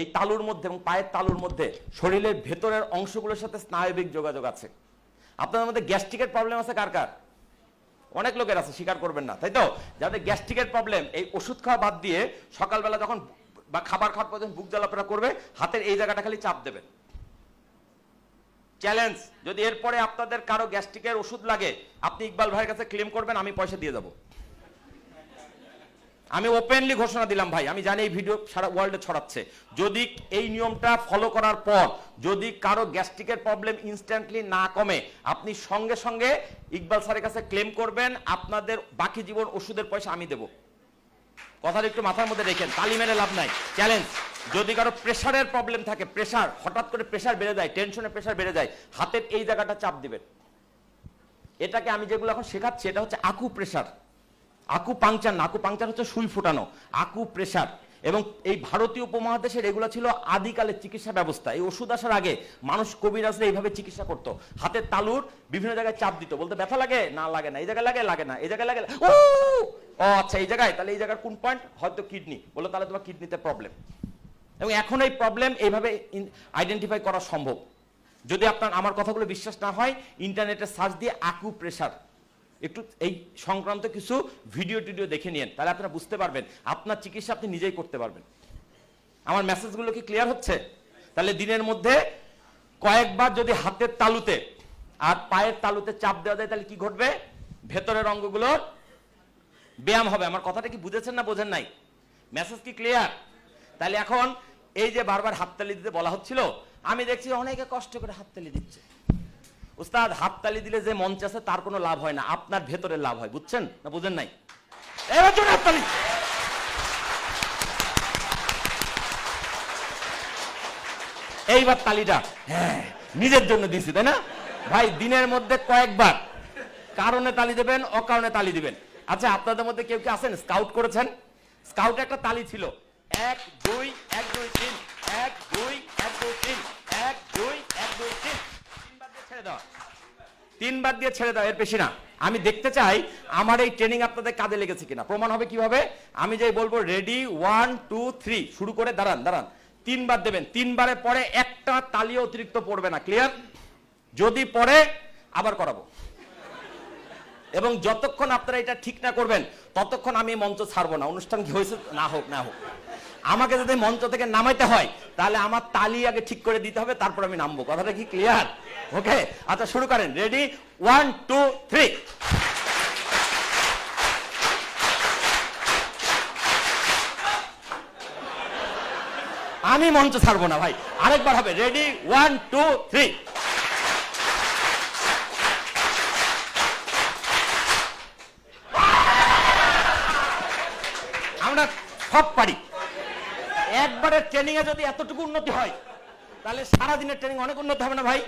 এই তালুর মধ্যে এবং পায়ের তালুর মধ্যে শরীরের ভেতরের অংশগুলোর সাথে স্নায়বিক যোগাযোগ আছে। আপনাদের মধ্যে গ্যাস্ট্রিকের প্রবলেম আছে কার কার? অনেক লোকের আছে, স্বীকার করবেন না, তাই তো? যাদের গ্যাস্ট্রিকের প্রবলেম এই ওষুধ খাওয়া বাদ দিয়ে সকালবেলা যখন বা খাবার খাওয়ার পর যখন বুক জ্বালাপোড়া করবে, হাতের এই জায়গাটা খালি চাপ দেবেন চ্যালেঞ্জ যদি এরপরে আপনাদের কারও গ্যাস্ট্রিকের ওষুধ লাগে, আপনি ইকবাল ভাইয়ের কাছে ক্লেম করবেন, আমি পয়সা দিয়ে যাব। আমি ওপেনলি ঘোষণা দিলাম ভাই, আমি জানি এই ভিডিও সারা ওয়ার্ল্ডে ছড়াচ্ছে। যদি এই নিয়মটা ফলো করার পর, যদি কারও গ্যাস্ট্রিকের প্রবলেম ইনস্ট্যান্টলি না কমে, আপনি সঙ্গে সঙ্গে ইকবাল স্যারের কাছে ক্লেম করবেন, আপনাদের বাকি জীবন ওষুধের পয়সা আমি দেব। কথাটা একটু মাথার মধ্যে রেখেন, তালি মেরে লাভ নাই। চ্যালেঞ্জ যদি কারও প্রেশারের প্রবলেম থাকে প্রেশার হঠাৎ করে প্রেশার বেড়ে যায় টেনশনে প্রেশার বেড়ে যায়, হাতের এই জায়গাটা চাপ দিবেন। এটাকে আমি যেগুলো এখন শেখাচ্ছি, এটা হচ্ছে আকু প্রেশার আকু পাংচার না আকু পাংচার হচ্ছে সুই ফোটানো আকু প্রেশার এবং এই ভারতীয় উপমহাদেশের এগুলো ছিল আদিকালের চিকিৎসা ব্যবস্থা। এই ওষুধ আসার আগে মানুষ কবিরাজরা এইভাবে চিকিৎসা করতো। হাতের তালুর বিভিন্ন জায়গায় চাপ দিত। বলতে, ব্যথা লাগে? না লাগে না। এই জায়গায় লাগে? লাগে না। এই জায়গায় লাগে? ও আচ্ছা এই জায়গায়? তাহলে এই জায়গার কোন পয়েন্ট হয়তো কিডনি বলো তাহলে তোমার কিডনিতে প্রবলেম এবং এখন এই প্রবলেম এইভাবে আইডেন্টিফাই করা সম্ভব। যদি আপনার, আমার কথাগুলো বিশ্বাস না হয় ইন্টারনেটে সার্চ দিয়ে আকু প্রেশার একটু এই সংক্রান্ত কিছু ভিডিও টিডিও দেখে নিন তাহলে আপনারা বুঝতে পারবেন। আপনার চিকিৎসা আপনি নিজেই করতে পারবেন। আমার মেসেজগুলো কি ক্লিয়ার হচ্ছে? তাহলে দিনের মধ্যে কয়েকবার যদি হাতের তালুতে আর পায়ের তালুতে চাপ দেওয়া যায়, তাহলে কি ঘটবে? ভেতরের অঙ্গগুলোর ব্যায়াম হবে। আমার কথাটা কি বুঝেছেন না বোঝেন নাই? মেসেজ কি ক্লিয়ার তাহলে এখন এই যে বারবার হাততালি দিতে বলা হচ্ছিল, আমি দেখছি অনেকে কষ্ট করে হাততালি দিচ্ছে। উস্তাদ, হাততালি দিলে যে মঞ্চ আছে, তার কোনো লাভ হয় না। আপনার ভেতরে লাভ হয়, বুঝছেন? না বুঝেন নাই? হাততালি! এইবার তালিটা হ্যাঁ নিজের জন্য দিছি তাই না? ভাই, দিনের মধ্যে কয়েকবার কারণে তালি দেবেন, অকারণে তালি দিবেন। আচ্ছা আপনাদের মধ্যে কেউ কি আছেন? স্কাউট করেছেন? স্কাউটে একটা তালি ছিল। এক, দুই এক, দুই, তিন এক দুই এক দুই তিন তিনবার দিয়ে ছেড়ে দেওয়া তিনবার দিয়ে ছেড়ে দাও, এর বেশি না। আমি দেখতে চাই আমার এই ট্রেনিং আপনাদের কাজে লেগেছে কিনা। প্রমাণ হবে কীভাবে? আমি যে বলব রেডি ওয়ান টু থ্রি শুরু করে, দাঁড়ান দাঁড়ান। তিনবার দেবেন। তিনবারের পরে একটা তালিও অতিরিক্ত পড়বে না ক্লিয়ার যদি পরে আবার করাবো। এবং যতক্ষণ আপনারা এটা ঠিক না করবেন, ততক্ষণ আমি মঞ্চ ছাড়বো না। অনুষ্ঠান কি হয়েছে? না হোক না হোক। আমাকে যদি মঞ্চ থেকে নামাইতে হয়, তাহলে আমার তালি আগে ঠিক করে দিতে হবে, তারপর আমি নামবো। কথাটা কি ক্লিয়ার ওকে আচ্ছা শুরু করেন। রেডি ওয়ান টু থ্রি আমি মঞ্চ ছাড়বো না ভাই। আরেকবার হবে। রেডি ওয়ান টু থ্রি আমরা সব পারি। একবারের ট্রেনিং এ যদি এতটুকু উন্নতি হয়, তাহলে সারাদিনের ট্রেনিং অনেক উন্নতি হবে না ভাই?